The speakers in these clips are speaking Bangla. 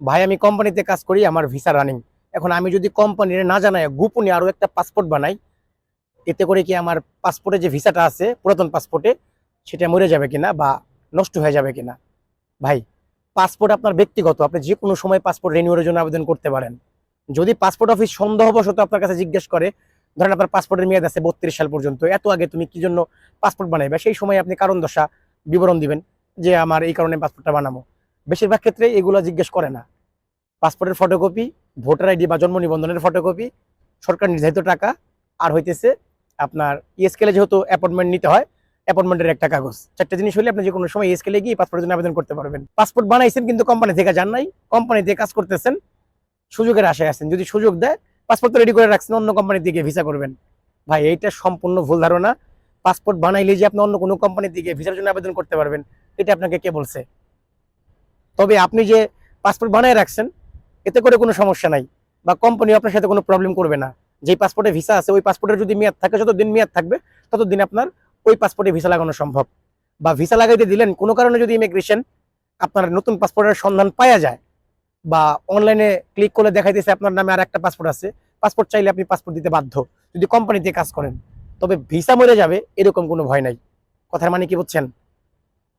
ভাই, আমি কোম্পানিতে কাজ করি, আমার ভিসা রানিং এখন আমি যদি কোম্পানির না জানাই, গোপনে আরও একটা পাসপোর্ট বানাই, এতে করে কি আমার পাসপোর্টে যে ভিসাটা আছে, পুরাতন পাসপোর্টে সেটা মরে যাবে কিনা বা নষ্ট হয়ে যাবে কিনা? ভাই পাসপোর্ট আপনার ব্যক্তিগত, আপনি যে কোনো সময় পাসপোর্ট রিনিউয়ের জন্য আবেদন করতে পারেন। যদি পাসপোর্ট অফিস সন্দেহবশত আপনার কাছে জিজ্ঞেস করে, ধরেন আপনার পাসপোর্টের মেয়াদ আছে বত্রিশ সাল পর্যন্ত, এত আগে তুমি কি জন্য পাসপোর্ট বানাইবে? সেই সময় আপনি কারণ দশা বিবরণ দিবেন যে, আমার এই কারণে পাসপোর্টটা বানাবো। বেশিরভাগ ক্ষেত্রে এগুলো জিজ্ঞেস করে না। পাসপোর্টের ফটোকপি ভোটার আইডি বা জন্ম নিবন্ধনের ফটোকপি সরকার নির্ধারিত টাকা, আর হইতেছে আপনার ইএসকেলে যেহেতু অ্যাপয়েন্টমেন্ট নিতে হয় অ্যাপয়েন্টমেন্টের একটা কাগজ। চারটে জিনিস হলে আপনি যে কোনো সময় ইএসকেলে গিয়ে পাসপোর্টের জন্য আবেদন করতে পারবেন। পাসপোর্ট বানাইছেন কিন্তু কোম্পানি থেকে যান নাই কোম্পানি থেকে কাজ করতেছেন, সুযোগের আশায় আছেন। যদি সুযোগ দেয়, পাসপোর্ট তো রেডি করে রাখছেন, অন্য কোম্পানি দিকে ভিসা করবেন। ভাই, এইটা সম্পূর্ণ ভুল ধারণা। পাসপোর্ট বানাইলে যে আপনি অন্য কোনো কোম্পানি দিকে ভিসার জন্য আবেদন করতে পারবেন, এটা আপনাকে কে বলছে? তবে আপনি যে পাসপোর্ট বানায় রাখছেন, এতে করে কোনো সমস্যা নাই বা কোম্পানি আপনার সাথে কোনো প্রবলেম করবে না। যেই পাসপোর্টে ভিসা আছে, ওই পাসপোর্টের যদি মেয়াদ থাকে, যতদিন মেয়াদ থাকবে, ততদিন আপনার ওই পাসপোর্টে ভিসা লাগানো সম্ভব। বা ভিসা লাগাইতে দিলেন, কোনো কারণে যদি ইমিগ্রেশন আপনার নতুন পাসপোর্টের সন্ধান পাওয়া যায়, বা অনলাইনে ক্লিক করলে দেখাইতেছে আপনার নামে আর একটা পাসপোর্ট আছে পাসপোর্ট চাইলে আপনি পাসপোর্ট দিতে বাধ্য, যদি কোম্পানিতে কাজ করেন। তবে ভিসা মরে যাবে, এরকম কোনো ভয় নাই। কথার মানে কি বুঝছেন?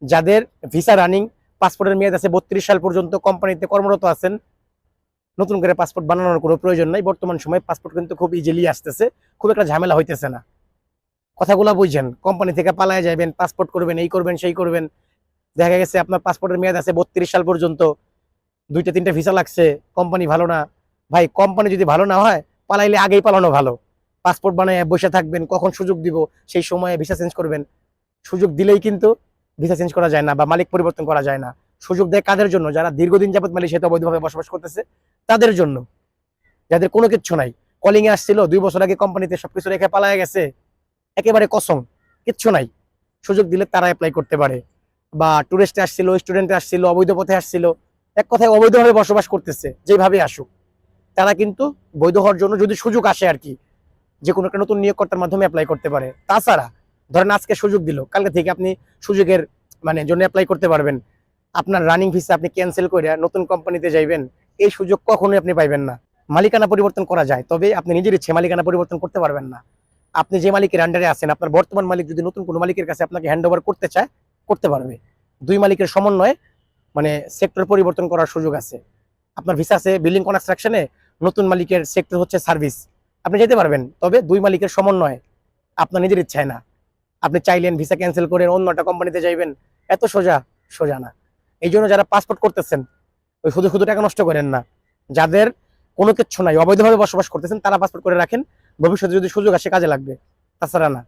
যাদের ভিসা রানিং পাসপোর্টের মেয়াদ আছে বত্রিশ সাল পর্যন্ত কোম্পানিতে কর্মরত আছেন। নতুন করে পাসপোর্ট বানানোর কোনো প্রয়োজন নাই। বর্তমান সময়ে পাসপোর্ট কিন্তু খুব ইজিলি আসতেছে। খুব একটা ঝামেলা হইতেছে না। কথাগুলো বুঝছেন। কোম্পানি থেকে পালায় যাবেন পাসপোর্ট করবেন, এই করবেন, সেই করবেন। দেখা গেছে আপনার পাসপোর্টের মেয়াদ আছে বত্রিশ সাল পর্যন্ত। দুইটা, তিনটা ভিসা লাগছে। কোম্পানি ভালো না। ভাই, কোম্পানি যদি ভালো না হয়, পালাইলে আগেই পালানো ভালো। পাসপোর্ট বানায় বসে থাকবেন, কখন সুযোগ দিব, সেই সময়ে ভিসা চেঞ্জ করবেন। সুযোগ দিলেই কিন্তু ভিসা চেঞ্জ করা যায় না বা মালিক পরিবর্তন করা যায় না। সুযোগ দেয় কাদের জন্য? যারা দীর্ঘদিন যাবত মালয়েশিয়াতে অবৈধভাবে বসবাস করতেছে, তাদের জন্য। যাদের কোনো কিচ্ছু নাই। কলিং এ আসছিল, দুই বছর আগে কোম্পানিতে সবকিছু রেখে পালায় গেছে। একেবারে কসম, কিচ্ছু নাই। সুযোগ দিলে তারা অ্যাপ্লাই করতে পারে। বা টুরিস্টে আসছিল স্টুডেন্টে আসছিল, অবৈধ পথে আসছিল, এক কথায় অবৈধভাবে বসবাস করতেছে, যেভাবে আসুক। তারা কিন্তু বৈধ হওয়ার জন্য যদি সুযোগ আসে আর কি, যে কোনো একটা নতুন নিয়োগকর্তার মাধ্যমে অ্যাপ্লাই করতে পারে। তাছাড়া ধরেন আজকে সুযোগ দিল, কালকে থেকে আপনি সুযোগের মানে জন্য অ্যাপ্লাই করতে পারবেন। আপনার রানিং ভিসা আপনি ক্যান্সেল করে নতুন কোম্পানিতে যাইবেন, এই সুযোগ কখনোই আপনি পাইবেন না। মালিকানা পরিবর্তন করা যায়, তবে আপনি নিজের ইচ্ছে মালিকানা পরিবর্তন করতে পারবেন না। আপনি যে মালিকের আন্ডারে আছেন, আপনার বর্তমান মালিক যদি নতুন কোনো মালিকের কাছে আপনাকে হ্যান্ড ওভার করতে চায়, করতে পারবে। দুই মালিকের সমন্বয়ে মানে সেক্টর পরিবর্তন করার সুযোগ আছে। আপনার ভিসা আছে বিল্ডিং কনস্ট্রাকশনে নতুন মালিকের সেক্টর হচ্ছে সার্ভিস আপনি যেতে পারবেন, তবে দুই মালিকের সমন্বয়ে, আপনার নিজের ইচ্ছায় না। আপনি চাইলেন ভিসা ক্যান্সেল করে অন্য একটা কোম্পানিতে যাইবেন, এত সোজা? সোজা না। এই জন্য যারা পাসপোর্ট করতেছেন, ওই শুধু শুধু টাকা নষ্ট করেন না। যাদের কোনো কিচ্ছু নাই, অবৈধভাবে বসবাস করতেছেন, তারা পাসপোর্ট করে রাখেন, ভবিষ্যতে যদি সুযোগ আসে কাজে লাগবে, তাছাড়া না।